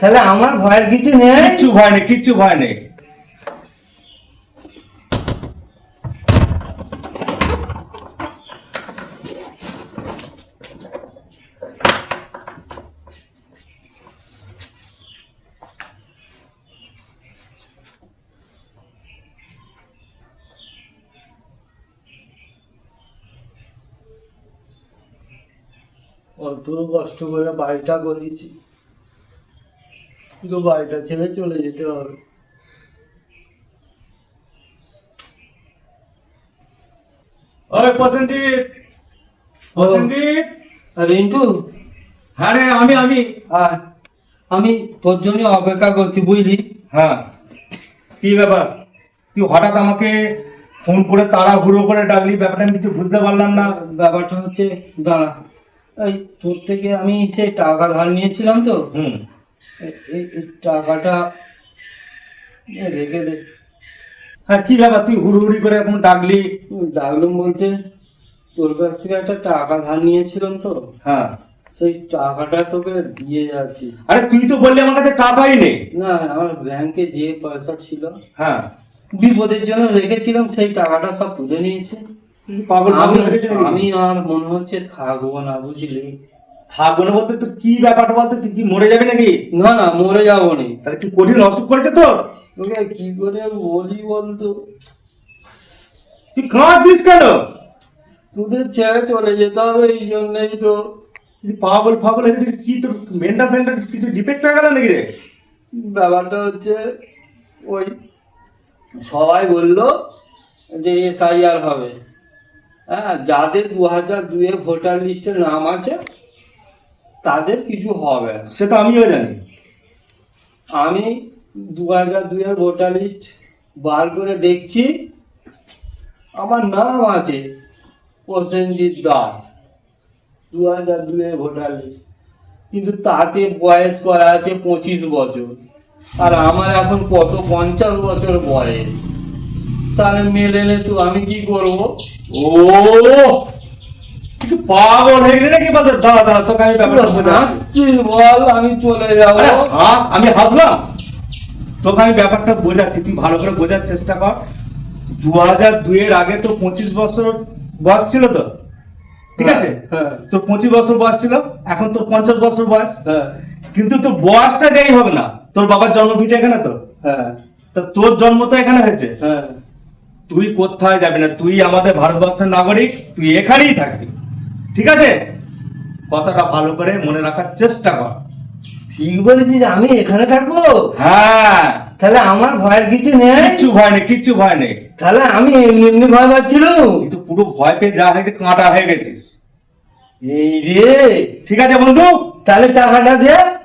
তাহলে আমার ভয়ের কিছু নেই? কিচ্ছু ভয় নেই কিচ্ছু ভয় নেই। অত কষ্ট করে বাড়িটা করেছি কিন্তু বাড়িটা ছেড়ে চলে যেতে হবে। ওই প্রসেনজিৎ প্রসেনজিৎ। আর রিন্টু। হ্যাঁ রে আমি আমি। আয় আমি তোর জন্য অপেক্ষা করছি বুঝলি? হ্যাঁ। কি ব্যাপার? তুই হঠাৎ আমাকে ফোন করে তাড়াহুড়ো করে ডাকলি? ব্যাপারটা আমি কিছু বুঝতে পারলাম না। ব্যাপারটা হচ্ছে দাঁড়া। এই তোর থেকে আমি সেই টাকা ধার নিয়েছিলাম তো। হুম। এই- টাকাটা রেখে দে। হ্যাঁ কি ব্যাপার তুই হুড়ুহুড়ি করে এখন ডাকলি? ডাকলুম বলতে তোর কাছ থেকে একটা টাকা ধার নিয়েছিলাম তো। হ্যাঁ। সেই টাকাটা তোকে দিয়ে যাচ্ছি। আরে তুই তো বললি আমার কাছে টাকাই নেই। না আমার ব্যাংকে যে পয়সা ছিল হ্যাঁ। বিপদের জন্য রেখেছিলাম সেই টাকাটা সব তুলে নিয়েছে? আমি আর মনে হচ্ছে থাকব না বুঝলি? থাকব না বলতে তুই কি ব্যাপারটা বলতে? তুই কি মরে যাবে নাকি? না না মরে যাব নি। তাহলে কি কঠিন অসুখ করেছে তোর? কি করে বলি বলতো? তুই কাঁদছিস কেন? তোদের ছেড়ে চলে যেতে হবে এই জন্যই তো। পাগল ফাগল হয়ে কি তোর মেন্টাল ফেন্টাল কিছু ডিফেক্ট হয়ে গেল নাকি রে? ব্যাপারটা হচ্ছে ওই সবাই বলল যে এসআইআর হবে। হ্যাঁ যাদের দু হাজার দুয়ে ভোটার লিস্টে নাম আছে তাদের কিছু হবে। সে তো আমিও জানি। আমি দু হাজার দুয়ের ভোটার লিস্ট বার করে দেখছি। আমার নাম আছে প্রসেনজিৎ দাস দু হাজার দুয়ের ভোটার লিস্ট। কিন্তু তাতে বয়স করা আছে পঁচিশ বছর। আর আমার এখন কত? পঞ্চাশ বছর বয়স। তাহলে মেলে তো আমি কি করব? ও! পাগল হয়ে গেলি নাকি বলতে? দাঁড়া দাঁড়া তোকে আমি ব্যাপারটা বোঝাচ্ছি। বল আমি চলে যাব। হাস আমি হাসলাম? তোকে আমি ব্যাপারটা বোঝাচ্ছি তুই ভালো করে বোঝার চেষ্টা কর। দু হাজার দুইয়ের আগে তো পঁচিশ বছর বয়স ছিল তো? ঠিক আছে? হ্যাঁ। তোর পঁচিশ বছর বয়স ছিল এখন তোর পঞ্চাশ বছর বয়স। হ্যাঁ। কিন্তু তোর বয়সটা যাই হোক না তোর বাবার জন্ম ভিটে এখানে তো? হ্যাঁ। তা তোর জন্ম তো এখানে হয়েছে? হ্যাঁ। তুই কোথায় যাবি না? তুই আমাদের ভারতবর্ষের নাগরিক তুই এখানেই থাকবি। ঠিক আছে? কথাটা ভালো করে মনে রাখার চেষ্টা কর। ঠিক বলেছিস আমি এখানে থাকব? হ্যাঁ। তাহলে আমার ভয়ের কিছু নেই? কিচ্ছু ভয় নেই কিচ্ছু ভয় নেই। তাহলে আমি এমনি এমনি ভয় পাচ্ছিলাম কিন্তু পুরো ভয় পেয়ে যা হয়েছে কাঁটা হয়ে গেছিস। এই রে। ঠিক আছে বন্ধু? তাহলে টাকাটা দে।